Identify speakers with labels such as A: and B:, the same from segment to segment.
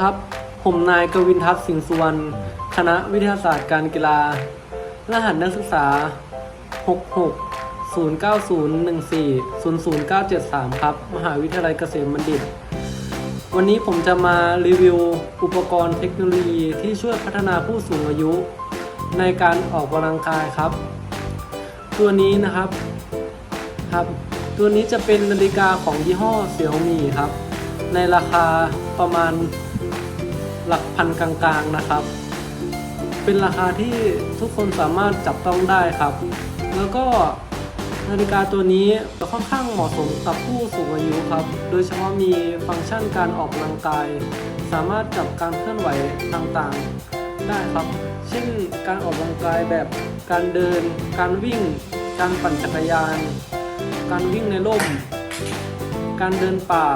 A: ครับ ผมนายกวินทัศน์สิงห์สุวรรณ คณะวิทยาศาสตร์การกีฬา รหัสนักศึกษา 66 09014 00973 ครับ มหาวิทยาลัยเกษมบัณฑิต วันนี้ผมจะมารีวิวอุปกรณ์เทคโนโลยีที่ช่วยพัฒนาผู้สูงอายุ ในการออกกำลังกายครับ ตัวนี้นะครับครับ ตัวนี้จะเป็นนาฬิกาของยี่ห้อเสี่ยวมี่ครับในราคาประมาณ หลักพันกลางๆนะครับ เป็นราคาที่ทุกคนสามารถจับต้องได้ครับ แล้วก็นาฬิกาตัวนี้ค่อนข้างเหมาะสมกับผู้สูงอายุครับ โดยเฉพาะมีฟังก์ชันการออกกำลังกาย สามารถจับการเคลื่อนไหวต่างๆ ได้ครับ เช่นการออกกำลังกายแบบการเดิน การวิ่ง การปั่นจักรยาน การวิ่งในร่ม การเดินป่า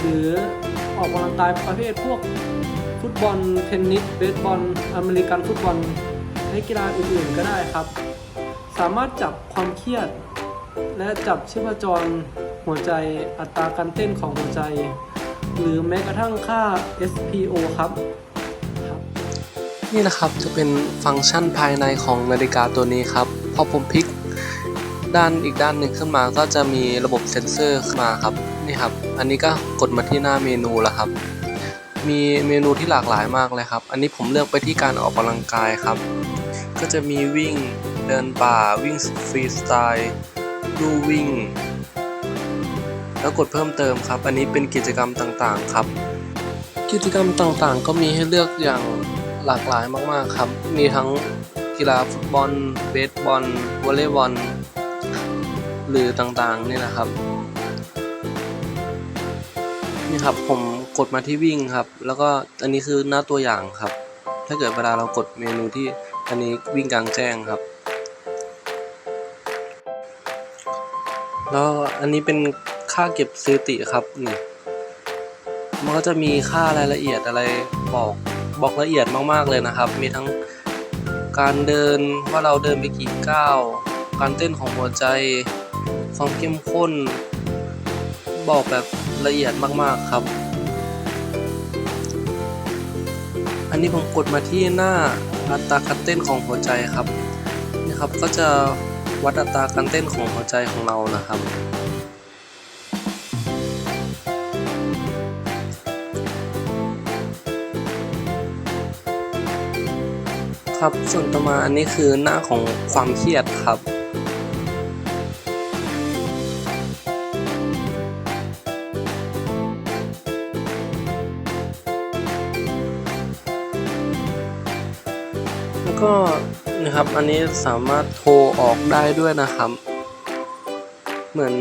A: หรือออกกำลังกายประเภทพวก ฟุตบอลเทนนิสเบสบอล อเมริกันฟุตบอลและกีฬาอื่นๆก็ได้ครับ สามารถจับความเครียด และจับชีพจรหัวใจอัตราการเต้นของหัวใจ หรือแม้กระทั่งค่า SPO ครับ
B: นี่นะครับจะเป็นฟังก์ชันภายในของนาฬิกาตัวนี้ครับ พอผมพลิกด้านอีกด้านหนึ่งขึ้นมาก็จะมีระบบเซ็นเซอร์ขึ้นมาครับนี่ครับ อันนี้ก็กดมาที่หน้าเมนูแล้วครับ มีเมนูที่หลากหลายมากเลยครับ อันนี้ผมเลือกไปที่การออกกำลังกายครับ ก็จะมีวิ่งเดินป่าวิ่งฟรีสไตล์ลู่วิ่ง แล้วกดเพิ่มเติมครับ อันนี้เป็นกิจกรรมต่างๆครับ กิจกรรมต่างๆ ก็มีให้เลือกอย่างหลากหลายมากๆครับ มีทั้งกีฬาฟุตบอล เบสบอลวอลเลย์บอลหรือต่างๆนี่นะครับ นี่ครับผม กดมาที่วิ่งครับ แล้วก็อันนี้คือหน้าตัวอย่างครับ ถ้าเกิดเวลาเรากดเมนูที่อันนี้วิ่งกลางแจ้งครับ แล้วอันนี้เป็นค่าเก็บสถิติครับนี่มันก็จะมีค่ารายละเอียดอะไรบอกบอกละเอียดมากๆเลยนะครับ มีทั้งการเดินว่าเราเดินไปกี่ก้าว การเต้นของหัวใจ ความเข้มข้น บอกแบบละเอียดมากๆครับ อันนี้ผมกดมาที่หน้าอัตราการเต้นของหัวใจครับนี่ครับก็จะวัดอัตราการเต้นของหัวใจของเรานะครับ ครับส่วนต่อมาอันนี้คือหน้าของความเครียดครับ ก็นะครับอันนี้สามารถโทรออกได้ด้วยนะครับ เหมือน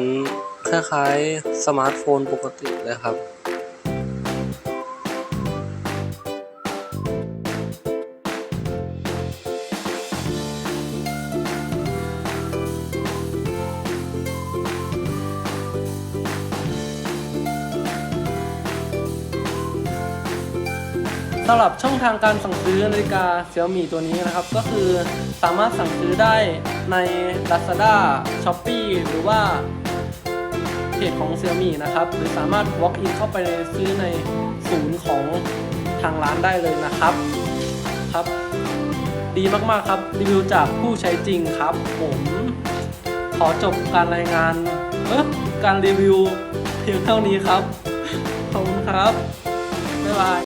B: คล้ายๆสมาร์ทโฟนปกติเลยครับ
A: สำหรับช่องทางการสั่งซื้อนาฬิกา Xiaomi ตัวนี้นะครับ ก็คือสามารถสั่งซื้อได้ใน Lazada Shopee หรือว่าเพจของ Xiaomi นะครับ หรือสามารถ walk in เข้าไปซื้อในศูนย์ของทางร้านได้เลยนะครับครับ ดีมากๆครับ รีวิวจากผู้ใช้จริงครับ ผมขอจบการรายงานเออการรีวิวเพียงเท่านี้ครับ ขอบคุณครับ บ๊ายบาย